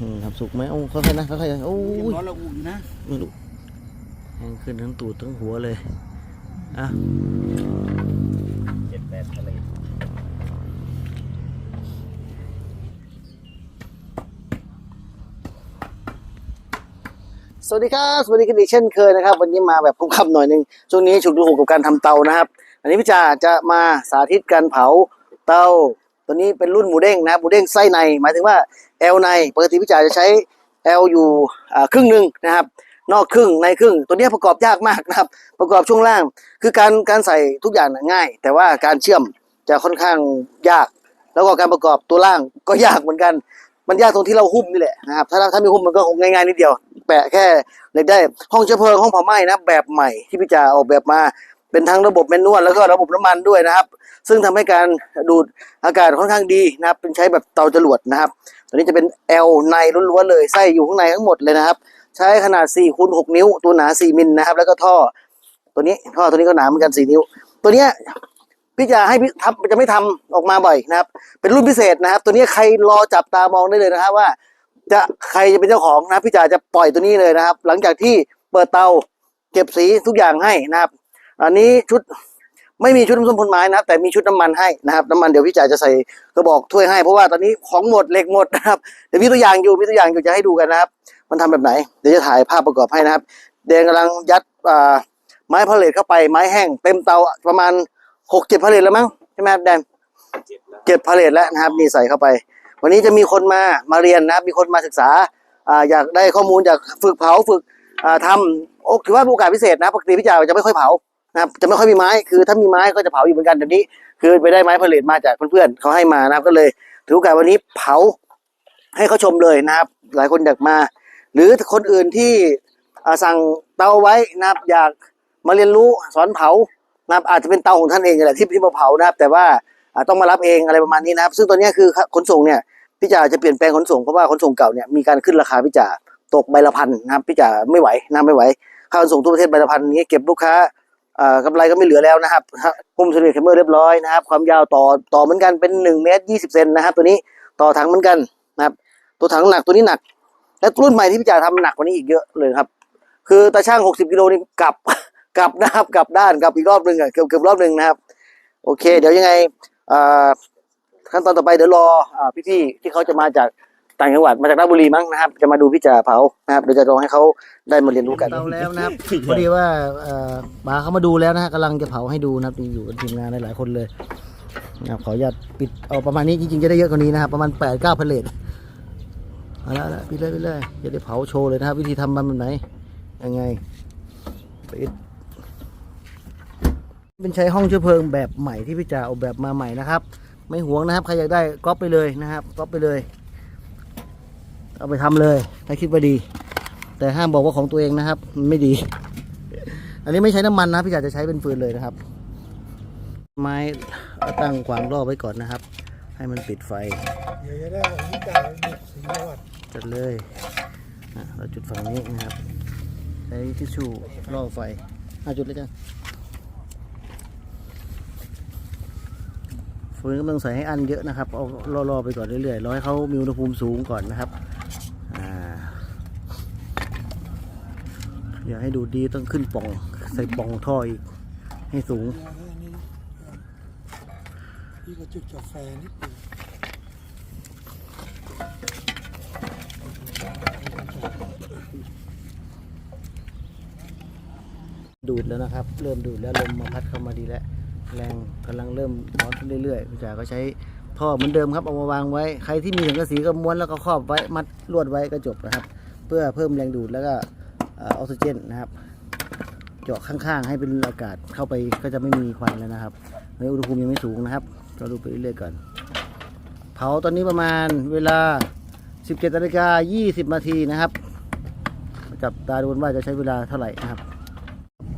อืมครับสุกไหมโอ้ค่อยๆนะค่อยๆโอ้ยังยร้อนระอุอยู่นะไม่รู้แห้งขึ้นทั้งตูดทั้งหัวเลยอะเจ็ดแปดทะเลสวัสดีครับสวัสดีกันอีกเช่นเคยนะครับ วันนี้มาแบบคำๆหน่อยหนึงช่วงนี้ฉุกดูกับการทำเตานะครับ อันนี้พี่จ่าจะมาสาธิตการเผาเตาตัวนี้เป็นรุ่นหมูเด้งนะครับหมูเด้งไส้ใน หมายถึงว่า แอลในปกติพี่จ่าจะใช้แอลอยู่ครึ่งหนึ่งนะครับ นอกครึ่งในครึ่ง ตัวนี้ประกอบยากมากนะครับ ประกอบช่วงล่าง คือการการใส่ทุกอย่างง่าย แต่ว่าการเชื่อมจะค่อนข้างยาก แล้วก็การประกอบตัวล่างก็ยากเหมือนกัน มันยากตรงที่เราหุ้มนี่แหละนะครับ ถ้าถ้ามีหุ้มมันก็คงง่ายๆนิดเดียว แปะแค่เหล็กได้ ห้องเชื้อเพลิงห้องเผาไหม้นะแบบใหม่ที่พี่จ่าออกแบบมา เป็นทั้งระบบแมนนวลแล้วก็ระบบน้ำมันด้วยนะครับ ซึ่งทำให้การดูดอากาศค่อนข้างดีนะครับ เป็นใช้แบบเตาจรวดนะครับ ตัวนี้จะเป็น L ในล้วนๆเลยไส้อยู่ข้างในทั้งหมดเลยนะครับ ใช้ขนาด4คูณ6นิ้ว ตัวหนา 4มิลนะครับ แล้วก็ท่อ ตัวนี้ท่อตัวนี้ก็หนาเหมือนกัน4นิ้ว ตัวเนี้ยพี่จะให้พี่ทับจะไม่ทำออกมาบ่อยนะครับ เป็นรุ่นพิเศษนะครับ ตัวนี้ใครรอจับตามองได้เลยนะครับว่า จะใครจะเป็นเจ้าของนะพี่จ๋าจะปล่อยตัวนี้เลยนะครับ หลังจากที่เปิดเตาเก็บสีทุกอย่างให้นะครับ อันนี้ชุดไม่มีชุดน้ำส้มพ่นไม้นะครับ แต่มีชุดน้ำมันให้นะครับ น้ำมันเดี๋ยวพี่จ๋ายจะใส่กระบอกถ้วยให้เพราะว่าตอนนี้ของหมดเหล็กหมดนะครับเดี๋ยวมีตัวอย่างอยู่มีตัวอย่างอยู่จะให้ดูกันนะครับ มันทำแบบไหน เดี๋ยวจะถ่ายภาพประกอบให้นะครับแดงกำลังยัดอ่าไม้พาเลทเข้าไปไม้แห้งเต็มเตาประมาณหกเจ็ดพาเลทแล้วมั้งใช่ไหมครับแดนเจ็ดแล้วเจ็ดพาเลทแล้วนะครับนี่ใส่เข้าไป วันนี้จะมีคนมามาเรียนนะครับมีคนมาศึกษาอ่าอยากได้ข้อมูลอยากฝึกเผาฝึกอ่าทำโอ้ถือว่าโอกาสพิเศษนะปกติพี่จ่ายจะไม่ค่อยเผา นะครับจะไม่ค่อยมีไม้คือถ้ามีไม้ก็จะเผาอยู่เหมือนกันเดี๋ยวนี้ คือไปได้ไม้พาเลทมาจากเพื่อนๆเขาให้มานะครับก็เลยถือโอกาสวันนี้เผาให้เขาชมเลยนะครับ หลายคนอยากมา หรือคนอื่นที่สั่งเตาไว้นะครับอยากมาเรียนรู้สอนเผานะครับอาจจะเป็นเตาของท่านเองแหละที่ที่มาเผานะครับ แต่ว่าต้องมารับเองอะไรประมาณนี้นะครับ ซึ่งตอนนี้คือขนส่งเนี่ยพี่จ่าจะเปลี่ยนแปลงขนส่งเพราะว่าขนส่งเก่าเนี่ยมีการขึ้นราคาพี่จ่าตกใบละพันนะครับพี่จ่าไม่ไหวนะไม่ไหวค่าขนส่งทั่วประเทศใบละพันนี้เก็บลูกค้า กำไรก็ไม่เหลือแล้วนะครับหุ้มเฉลี่ยเคมเมอร์เรียบร้อยนะครับ ความยาวต่อต่อเหมือนกันเป็นหนึ่งเมตรยี่สิบเซนนะครับ ตัวนี้ต่อถังเหมือนกันนะครับ ตัวถังหนักตัวนี้หนัก และรุ่นใหม่ที่พี่จ่าทำหนักกว่านี้อีกเยอะเลยครับ คือตาช่างหกสิบกิโลนี่กลับกลับนะครับกลับด้านกลับอีกรอบหนึ่งอะเกือบเกือบรอบหนึ่งนะครับ โอเค เดี๋ยวยังไงขั้นตอนต่อไปเดี๋ยวรออพี่ๆที่เขาจะมาจาก ต่างจังหวัดมาจากราชบุรีมั้งนะครับ จะมาดูพี่จ่าเผานะครับเดี๋ยวจะลองให้เขาได้มาเรียนรู้กัน เตาแล้วนะครับ พอดีว่าเอ่อป๋าเขามาดูแล้วนะฮะกำลังจะเผาให้ดูนะครับนี่อยู่กับทีมงานหลายๆคนเลยนะครับขออนุญาตปิดเอาประมาณนี้จริงๆจะได้เยอะกว่านี้นะครับประมาณแปดเก้าพันเลทเอาละเอาละปิดเลยปิดเลยจะได้เผาโชว์เลยนะครับ วิธีทำมันแบบไหนยังไงปิดเป็นใช้ห้องเชื้อเพลิงแบบใหม่ที่พี่จ่าออกแบบมาใหม่นะครับ ไม่หวงนะครับใครอยากได้ก๊อปไปเลยนะครับก๊อปไปเลย เอาไปทำเลย ถ้าคิดว่าดี แต่ห้ามบอกว่าของตัวเองนะครับ มันไม่ดี อันนี้ไม่ใช้น้ำมันนะพี่จ่าจะใช้เป็นฟืนเลยนะครับ ไม้ตั้งขวางรอบไว้ก่อนนะครับ ให้มันปิดไฟเดี๋ยวจะได้ของที่จ่ายหมดสียอดจัดเลยเราจุดฝั่งนี้นะครับใช้ทิชชู่ล่อไฟอะจุดเลยจ้ะ ฟืนก็ต้องใส่ให้อันเยอะนะครับ เอาล่อๆไปก่อนเรื่อยๆ รอให้เขามีอุณหภูมิสูงก่อนนะครับ อ่า อยาให้ดูดีต้องขึ้นป่อง ใส่ป่องท่ออีก ให้สูงนี่ก็จุดกาแฟนิดนึงดูดแล้วนะครับ เริ่มดูดแล้วลมมาพัดเข้ามาดีแล้ว แรงกำลังเริ่มร้อนขึ้นเรื่อยๆพี่จ๋าก็ใช้ท่อเหมือนเดิมครับเอามาวางไว้ ใครที่มีสังกะสีก็ม้วนแล้วก็ครอบไว้มัดลวดไว้ก็จบนะครับ เพื่อเพิ่มแรงดูดแล้วก็ออกซิเจนนะครับ เจาะข้างๆ ให้เป็นอากาศเข้าไปก็จะไม่มีควันแล้วนะครับในอุณหภูมิยังไม่สูงนะครับ เราดูไปเรื่อยๆก่อน เผาตอนนี้ประมาณเวลา 17นาฬิกา20นาทีนะครับจับตาดูว่าจะใช้เวลาเท่าไหร่นะครับ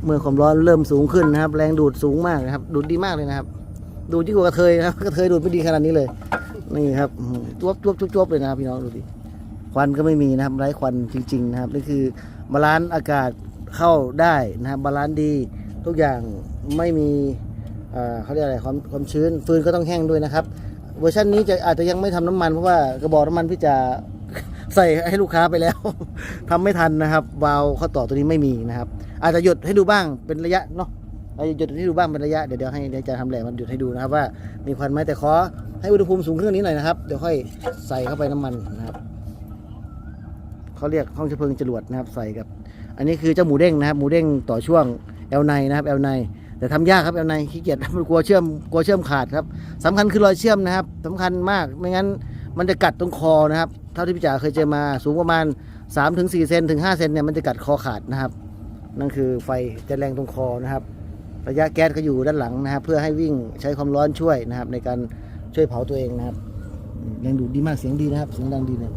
เมื่อความร้อนเริ่มสูงขึ้นนะครับ แรงดูดสูงมากนะครับ ดูดดีมากเลยนะครับ ดูดยิ่งกว่ากระเทยนะครับกระเทยดูดไม่ดีขนาดนี้เลย นี่ครับจวบจวบจวบเลยนะครับพี่น้องดูดิควันก็ไม่มีนะครับไร้ควันจริงๆนะครับนี่คือบาลานซ์อากาศเข้าได้นะครับบาลานซ์ดีทุกอย่างไม่มีเขาเรียกอะไรความความชื้นฟืนก็ต้องแห้งด้วยนะครับเวอร์ชันนี้จะอาจจะยังไม่ทำน้ำมันเพราะว่ากระบอกน้ำมันพี่จะใส่ให้ลูกค้าไปแล้วทำไม่ทันนะครับวาล์วข้อต่อตัวนี้ไม่มีนะครับ อาจจะหยุดให้ดูบ้างเป็นระยะเนาะอาจะหยุดให้ดูบ้างเป็นระยะเดี๋ยวเดี๋ยวให้เดี๋ยวจะทำแหลมมันหยุดให้ดูนะครับว่ามีควันไหมแต่ขอให้อุณหภูมิสูงขึ้นนี้หน่อยนะครับเดี๋ยวค่อยใส่เข้าไปน้ำมันนะครับเขาเรียกห้องเชื้อเพลิงจรวดนะครับใส่กับ อันนี้คือเจ้าหมูเด้งนะครับหมูเด้งต่อช่วงเอลไนนะครับเอลไนแต่ทำยากครับเอลไนขี้เกียจมันกลัวเชื่อมกลัวเชื่อมขาดครับสำคัญคือรอยเชื่อมนะครับสำคัญมากไม่งั้นมันจะกัดตรงคอนะครับ เท่าที่พี่จ๋าเคยเจอมาสูงประมาณ3-4ถึงเซนถึง5เซนเนี่ยมันจะกัดคอขาดนะครับ นั่นคือไฟจะแรงตรงคอนะครับ ระยะแก๊สก็อยู่ด้านหลังนะครับ เพื่อให้วิ่งใช้ความร้อนช่วยนะครับ ในการช่วยเผาตัวเองนะครับอืมแรงดูดีมากเสียงดีนะครับเสียงดังดีเนี่ย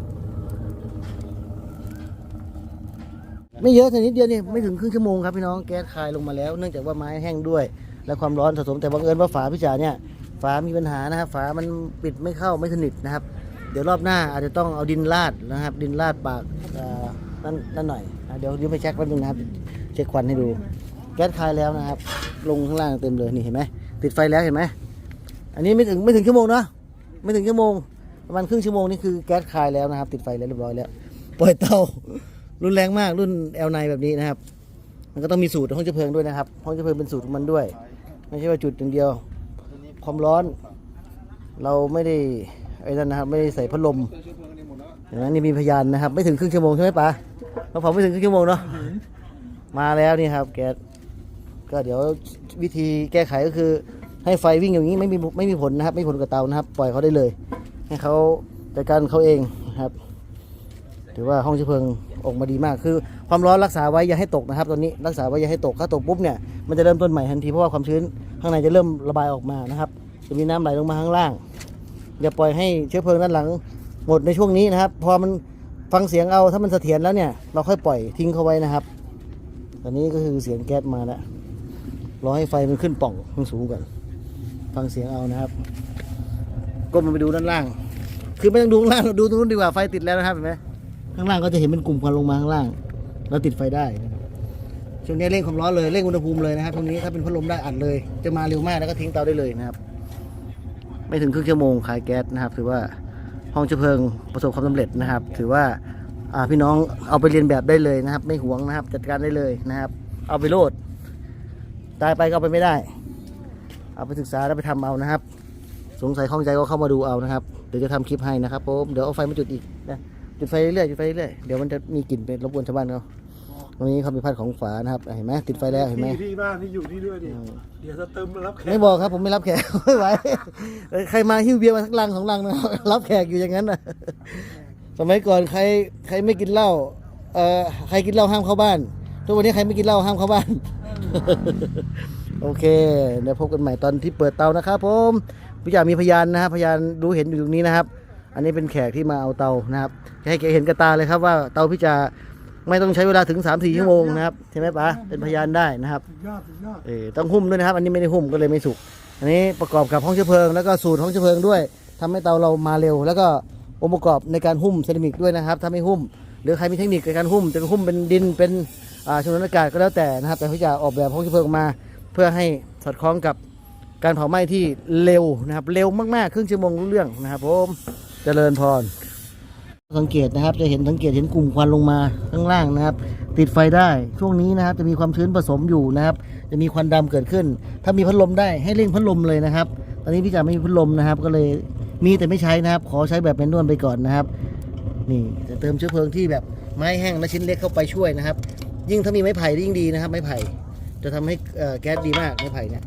ไม่เยอะแต่นิดเดียวนี่ไม่ถึงครึ่งชั่วโมงครับพี่น้องแก๊สคายลงมาแล้ว เนื่องจากว่าไม้แห้งด้วย และความร้อนสะสมแต่บังเอิญว่าฝาพี่จ๋าเนี่ยฝามีปัญหานะครับฝามันปิดไม่เข้าไม่สนิทนะครับ เดี๋ยวรอบหน้าอาจจะต้องเอาดินราดนะครับ ดินราดปากอ่อนั่นนั่นหน่อยเดี๋ยวเดี๋ยวไปเช็คแป๊บนึงนะครับ เช็คควันให้ดู แก๊สคายแล้วนะครับ ลงข้างล่างเต็มเลยนี่เห็นไหมติดไฟแล้วเห็นไหมอันนี้ไม่ถึงไม่ถึงชั่วโมงเนาะไม่ถึงชั่วโมงประมาณครึ่งชั่วโมงนี่คือแก๊สคายแล้วนะครับ ติดไฟแล้วเรียบร้อยแล้วปล่อยเตารุนแรงมากรุ่น L9 แบบนี้นะครับ มันก็ต้องมีสูตรห้องเชื้อเพลิงด้วยนะครับห้องเชื้อเพลิงเป็นสูตรของมันด้วย ไม่ใช่ว่าจุดอย่างเดียว ความร้อน เราไม่ได้ไอ้นั่นนะครับไม่ได้ใส่พัดลมอย่างนั้นนี่มีพยานนะครับ ไม่ถึงครึ่งชั่วโมงใช่ไหมป๋าเราเผาไม่ถึงครึ่งชั่วโมงเนาะ มาแล้วนี่ครับแก๊สก็เดี๋ยววิธีแก้ไขก็คือ ให้ไฟวิ่งอย่างนี้ไม่มีไม่มีผลนะครับ ไม่มีผลกับเตานะครับ ปล่อยเขาได้เลย ให้เขาจัดการเขาเองนะครับ ถือว่าห้องเชื้อเพลิงออกมาดีมากคือ ความร้อนรักษาไว้อย่าให้ตกนะครับ ตอนนี้รักษาไว้อย่าให้ตกถ้าตกปุ๊บเนี่ยมันจะเริ่มต้นใหม่ทันทีเพราะว่าความชื้นข้างในจะเริ่มระบายออกมานะครับ จะมีน้ำไหลลงมาข้างล่างอย่าปล่อยให้เชื้อเพลิงด้านหลังหมดในช่วงนี้นะครับ พอมันฟังเสียงเอาถ้ามันเสถียรแล้วเนี่ยเราค่อยปล่อยทิ้งเขาไว้นะครับ อนนี้ก็คือเสียงแก๊สมาแล้วรอให้ไฟมันขึ้นป่องขึ้นสูงก่อนฟังเสียงเอานะครับก้มลงไปดูด้านล่าง คือไม่ต้องดูข้างล่างดูตรงนู้นดีกว่าไฟติดแล้วนะครับเห็นไหมข้างล่างก็จะเห็นเป็นกลุ่มควันลงมาข้างล่าง แล้วติดไฟได้นะครับช่วงนี้เร่งความร้อนเลยเร่งอุณหภูมิเลยนะครับตรงนี้ถ้าเป็นพัดลมได้อัดเลย จะมาเร็วมากแล้วก็ทิ้งเตาได้เลยนะครับ ไม่ถึงครึ่งชั่วโมงขายแก๊สนะครับ ถือว่าห้องเชื้อเพลิงประสบความสำเร็จนะครับ ถือว่า พี่น้องเอาไปเรียนแบบได้เลยนะครับ ไม่หวงนะครับ จัดการได้เลยนะครับ เอาไปโลดตายไปก็เอาไปไม่ได้ เอาไปศึกษาแล้วไปทำเอานะครับ สงสัยข้องใจก็เข้ามาดูเอานะครับ เดี๋ยวจะทำคลิปให้นะครับผมเดี๋ยวเอาไฟมาจุดอีกนะจุดไฟเรื่อยๆจุดไฟเรื่อยๆเดี๋ยวมันจะมีกลิ่นเป็นรบกวนชาวบ้านเขาตรงนี้เขามีพัดของฝานะครับเห็นไหมติดไฟแล้วเห็นไหมที่ที่บ้านที่อยู่นี่ด้วยดิเดี๋ยวจะเติมรับแขกไม่บอกครับผมไม่รับแขกไม่ไหวเอ้ยใครมาหิ้วเบียร์มาสักลังสองลังนะครับรับแขกอยู่อย่างนั้นนะ สมัยก่อนใครใครไม่กินเหล้าเอ่อใครกินเหล้าห้ามเข้าบ้าน ทุกวันนี้ใครไม่กินเหล้าห้ามเข้าบ้าน โอเคเดี๋ยวพบกันใหม่ตอนที่เปิดเตานะครับผมพี่จ่ามีพยานนะครับพยานรู้เห็นอยู่ตรงนี้นะครับ อันนี้เป็นแขกที่มาเอาเตานะครับจะให้แกเห็นกระตาเลยครับว่าเตาพี่จ่าไม่ต้องใช้เวลาถึง3 4ชั่วโมงนะครับใช่ไหมป๋าเป็นพยานได้นะครับสุดยอดสุดยอดเออต้องหุ้มด้วยนะครับ อันนี้ไม่ได้หุ้มก็เลยไม่สุก อันนี้ประกอบกับห้องเชื้อเพลิงแล้วก็สูตรห้องเชื้อเพลิงด้วยทำให้เตาเรามาเร็วแล้วก็ องค์ประกอบในการหุ้มเซรามิกด้วยนะครับ ถ้าไม่หุ้ม หรือใครมีเทคนิคในการหุ้มจะหุ้มเป็นดินเป็นอ่าชนวนอากาศก็แล้วแต่นะครับ แต่พี่จะออกแบบห้องเชื้อเพลิงมา เพื่อให้สอดคล้องกับการเผาไหม้ที่เร็วนะครับ เร็วมากๆ ครึ่งชั่วโมงรู้เรื่องนะครับผมเจริญพร สังเกตนะครับจะเห็นสังเกตเห็นกลุ่มควันลงมาข้างล่างนะครับ ติดไฟได้ช่วงนี้นะครับจะมีความชื้นผสมอยู่นะครับ จะมีควันดำเกิดขึ้น ถ้ามีพัดลมได้ให้เร่งพัดลมเลยนะครับ ตอนนี้พี่จ๋าไม่มีพัดลมนะครับ ก็เลย มีแต่ไม่ใช้นะครับ ขอใช้แบบแมนนวลไปก่อนนะครับ นี่จะเติมเชื้อเพลิงที่แบบไม้แห้งและชิ้นเล็กเข้าไปช่วยนะครับ ยิ่งถ้ามีไม้ไผ่ยิ่งดีนะครับ ไม้ไผ่จะทำให้เอ่อแก๊สดีมากไม้ไผ่เนี่ย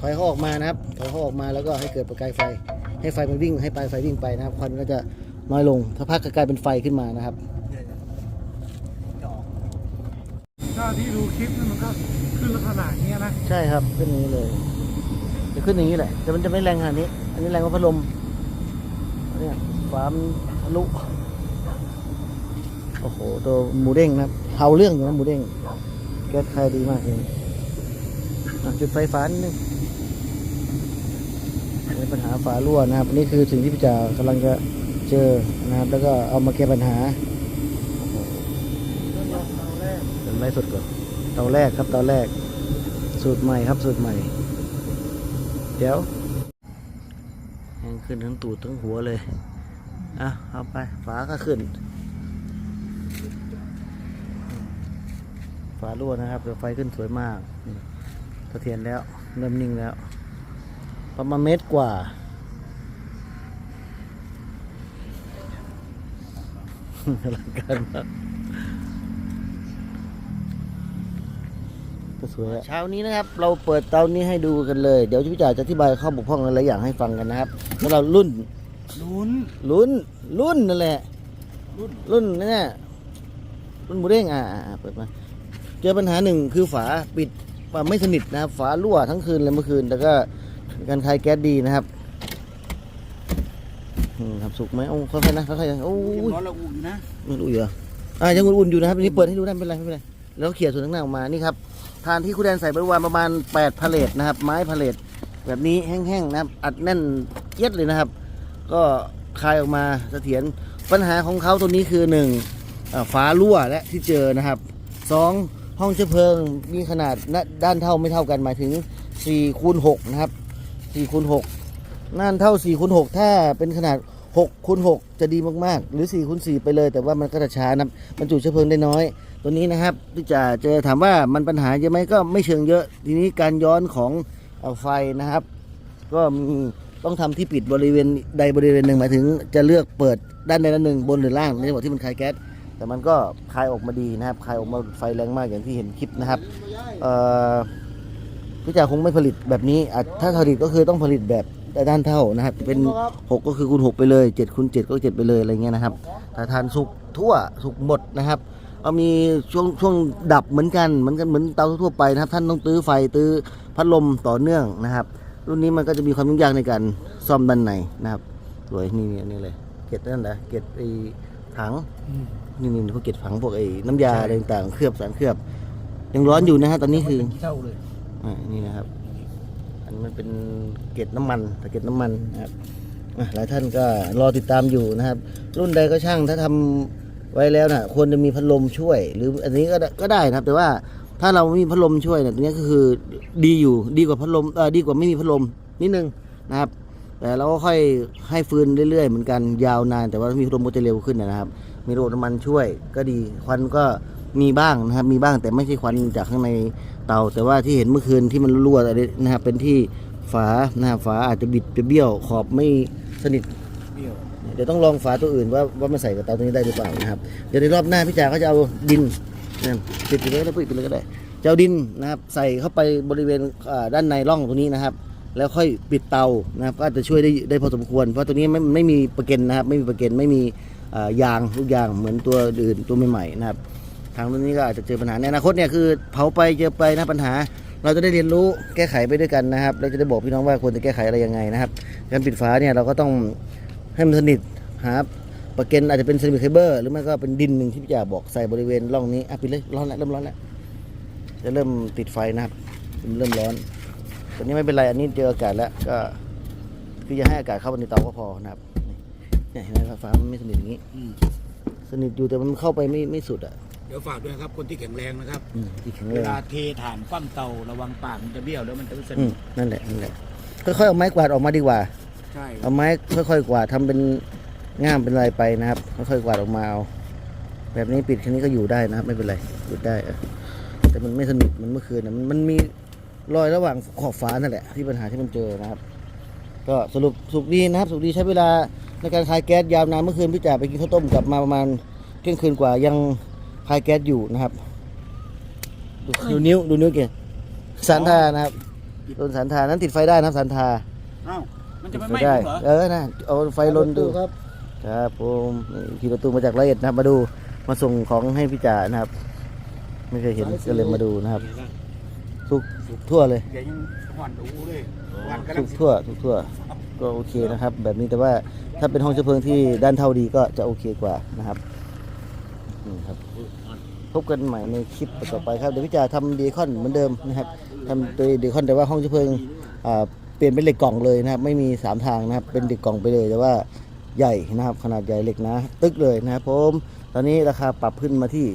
ถอยเขาออกมานะครับ ถอยเขาออกมาแล้วก็ให้เกิดประกายไฟ ให้ไฟมันวิ่งให้ปลายไฟวิ่งไปนะครับควันก็จะน้อยลง ถ้าพักก็กลายเป็นไฟขึ้นมานะครับถ้าที่ดูคลิปนี่มันก็ขึ้นลักษณะอย่างเงี้ยนะ ใช่ครับขึ้นอย่างนี้เลย จะขึ้นอย่างนี้แหละแต่มันจะไม่แรงขนาดนี้ อันนี้แรงกว่าพัดลม เนี่ยฟ้ามทะลุโอ้โห ตัวหมูเด้งนะครับเฮาเรื่องอยู่นะหมูเด้งแก๊สคายดีมากเลยอะจุดไฟฟ้านิดนึงมีปัญหาฝารั่วนะครับอันนี่คือสิ่งที่พี่จ่ากำลังจะเจอนะครับ แล้วก็เอามาแก้ปัญหาเป็นไม้สดก่อนเตาแรกครับเตาแรก สูตรใหม่ครับสูตรใหม่ เดี๋ยวแห้ง ขึ้นทั้งตูดทั้งหัวเลยอะเอาไปฝาก็ขึ้น ฝารั่วนะครับเดี๋ยวไฟขึ้นสวยมากสะเทียนแล้วเริ่มนิ่งแล้ว ประมาณเมตรกว่าอลังการมาก ก็สวยอะเช้านี้นะครับเราเปิดเตานี้ให้ดูกันเลย เดี๋ยวพี่จ่าจะอธิบายข้อบกพร่องหลายๆอย่างให้ฟังกันนะครับแล้วเรารุ่นลุ้นรุ่นรุ่นนั่นแหละ รุ่นรุ่นนี่เนี่ยรุ่นหมูเด้งอ่าอ่าอ่าเปิดมา เจอปัญหาหนึ่งคือฝาปิดฝาไม่สนิทนะครับ ฝารั่วทั้งคืนเลยเมื่อคืน แต่ก็การคลายแก๊สดีนะครับอืมครับสุกไหมโอ้ค่อยๆนะค่อยๆนะโอ้ยังยร้อนระอุอยู่นะไม่รู้อยู่เหรออ่ายังอุ่นๆอยู่นะครับอันนี้เปิดให้ดูได้ไม่เป็นไรไม่เป็นไรแล้วเขี่ยส่วนข้างหน้าออกมานี่ครับ ทานที่คุณแดนใส่ไปวันประมาณ8พาเลตนะครับ ไม้พาเลตแบบนี้แห้งๆนะครับ อัดแน่นเอียดเลยนะครับ ก็คลายออกมาเสถียรปัญหาของเขาตัวนี้คือหนึ่งอ่าฝารั่วและที่เจอนะครับสองห้องเชื้อเพลิงมีขนาดด้านเท่าไม่เท่ากันหมายถึง4คูณ6นะครับ4คูณ6นั่นเท่า4คูณ6ถ้าเป็นขนาด6คูณ6จะดีมากๆ หรือ4คูณ4ไปเลย แต่ว่ามันก็จะช้านะบรรจุเชื้อเพลิงได้น้อย ตัวนี้นะครับที่จะเจอถามว่ามันปัญหาเยอะไหมก็ไม่เชิงเยอะ ทีนี้การย้อนของเอ่อไฟนะครับ ก็มีต้องทำที่ปิดบริเวณใดบริเวณหนึ่งหมายถึงจะเลือกเปิดด้านใดด้านหนึ่งบนหรือล่างในจังหวะที่มันคลายแก๊สแต่มันก็คลายออกมาดีนะครับคลายออกมาไฟแรงมากอย่างที่เห็นคลิปนะครับพี่จ่าคงไม่ผลิตแบบนี้ถ้าผลิตก็คือต้องผลิตแบบด้านเท่านะครับ เป็น 6 ก็คือคูณ6ไปเลย7คูณ7ก็7ไปเลยอะไรเงี้ยนะครับถ้าทานสุกทั่วสุกหมดนะครับ เอามีช่วงช่วงดับเหมือนกันเหมือนกันเหมือนเตาทั่วไปนะครับ ท่านต้องตื้อไฟตื้อพัดลมต่อเนื่องนะครับ รุ่นนี้มันก็จะมีความยุ่งยากในการซ่อมด้านในนะครับสวยนี่นี่นี่เลยเกล็ดนั่นแหละเกล็ดไอ้ถังนี่นี่พวกเกล็ดถังพวกไอ้น้ำยาอะไรต่างๆเคลือบสารเคลือบ ยังร้อนอยู่นะฮะตอนนี้คือเท่าเลยอ่านี่นะครับ อันนี้มันเป็นเกล็ดน้ำมันตะเกล็ดน้ำมันนะครับอะหลายท่านก็รอติดตามอยู่นะครับ รุ่นใดก็ช่างถ้าทำ ไว้แล้วนะควรจะมีพัดลมช่วย หรืออันนี้ก็ได้ก็ได้นะครับ แต่ว่าถ้าเราไม่มีพัดลมช่วยเนี่ยตัวนี้ก็คือดีอยู่ดีกว่าพัดลมเออดีกว่าไม่มีพัดลมนิดนึงนะครับ แต่เราก็ค่อยให้ฟืนเรื่อยๆเหมือนกันยาวนาน แต่ว่ามีพัดลมก็จะเร็วขึ้นนะครับ มีระบบน้ำมันช่วย ก็ดีควันก็มีบ้างนะครับ มีบ้างแต่ไม่ใช่ควันจากข้างในเตา แต่ว่าที่เห็นเมื่อคืนที่มันรั่วอะไรนะครับเป็นที่ฝานะครับฝาอาจจะบิดจะเบี้ยวขอบไม่สนิท เดี๋ยวต้องลองฝาตัวอื่นว่าว่ามันใส่กับเตาตัวนี้ได้หรือเปล่านะครับ เดี๋ยวในรอบหน้าพี่จ๋าก็จะเอาดินนั่นปิดไปเลยก็ได้ปิดไปเลยก็ได้จะเอาดินนะครับใส่เข้าไปบริเวณด้านในร่องตรงนี้นะครับ แล้วค่อยปิดเตานะครับก็จะช่วยได้ได้พอสมควร เพราะตัวนี้ไม่ไม่มีประเก็นนะครับ ไม่มีประเก็นไม่มียางลูกยางเหมือนตัวอื่นตัวใหม่ๆนะครับ ทางรุ่นนี้ก็อาจจะเจอปัญหาในอนาคตเนี่ยคือเผาไปเจอไปนะปัญหาเราจะได้เรียนรู้แก้ไขไปด้วยกันนะครับ เราจะได้บอกพี่น้องว่าควรจะแก้ไขอะไรยังไงนะครับ การปิดฝาเนี่ยเราก็ต้อง ให้มันสนิทหาประเก็นอาจจะเป็นเซรามิกไฟเบอร์หรือไม่ก็เป็นดินหนึ่งที่พี่จ่าบอกใส่บริเวณร่องนี้อะปิดเลยร้อนแล้วเริ่มร้อนแล้วจะเริ่มติดไฟนะครับเริ่มร้อนตอนนี้ไม่เป็นไรอันนี้เจออากาศแล้วก็คือจะให้อากาศเข้าไปในเตาก็พอนะครับเนี่ยเห็นไหมครับฟ้ามันไม่สนิทอย่างนี้อืมสนิทอยู่แต่มันเข้าไปไม่ไม่สุดอะเดี๋ยวฝากด้วยนะครับคนที่แข็งแรงนะครับอืมที่แข็งแรเวงลาเทถ่านคว่ำเตาระวังปากมันจะเบี้ยวแล้วมันจะไม่สอืนิมทนั่นแหละนั่นแหละค่อยๆเอาไม้กวาดออกมาดีกว่า ใช่เอาไม้ค่อยๆกวาดทำเป็นง่ามเป็นอะไรไปนะครับ ค่อยๆกวาดออกมาเอาแบบนี้ปิดแค่นี้ก็อยู่ได้นะครับ ไม่เป็นไรอยู่ได้เออแต่มันไม่สนิทเหมันเมื่อคืนนะมันมันมีรอยระหว่างขอบฟ้านั่นแหละที่ปัญหาที่มันเจอนะครับ ก็สรุปสุกดีนะครับ สุกดีใช้เวลาในการคลายแก๊สยาวนานเมื่อคืนพี่จ่าไปกินข้าวต้มกลับมาประมาณเที่ยงคืนกว่ายังคลายแก๊สอยู่นะครับดูดูนิ้วดูนิ้วเก่งสันทานะครับโดนสันทานั้นติดไฟได้นะครับสันทาเอ้ามัน จะไม่ไฟไหม้ได้เหรอ เออนะเอาไฟลนดูครับครับผมนี่ขี่รถตู้มาจากร้อยเอ็ดนะครับ มาดูมาส่งของให้พี่จ่านะครับ ไม่เคยเห็นก็เลยมาดูนะครับทุกทุกทั่วเลย เดี๋ยวยังหวันดูเลยหวันกำลัทุงกทั่วทุกทั่วก็โอเคนะครับ แบบนี้แต่ว่าถ้าเป็นห้องเชื้อเพลิงที่ด้านเท่าดีก็จะโอเคกว่านะครับนี่ครับพบกันใหม่ในคลิปต่อไปครับเดี๋ยวพี่จ่าทำเดคอนเหมือนเดิมนะครับทำโดยเดคอนแต่ว่าห้องเชื้อเพลิงอ่า เปลี่ยนเป็นเหล็กกล่องเลยนะครับ ไม่มีสามทางนะครับ เป็นเหล็กกล่องไปเลยแต่ว่าใหญ่นะครับ ขนาดใหญ่เหล็กนะ ตึกเลยนะครับผมตอนนี้ราคาปรับขึ้นมาที่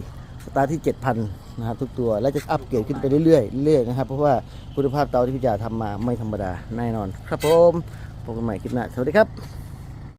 สตาร์ทที่ 7,000นะครับทุกตัวและจะอัปเกรดขึ้นไปเรื่อยๆเรื่อยๆนะครับ เพราะว่าคุณภาพเตาที่พี่จ่าทำมาไม่ธรรมดาแน่นอน ครับผมพบกันใหม่คลิปหน้าสวัสดีครับ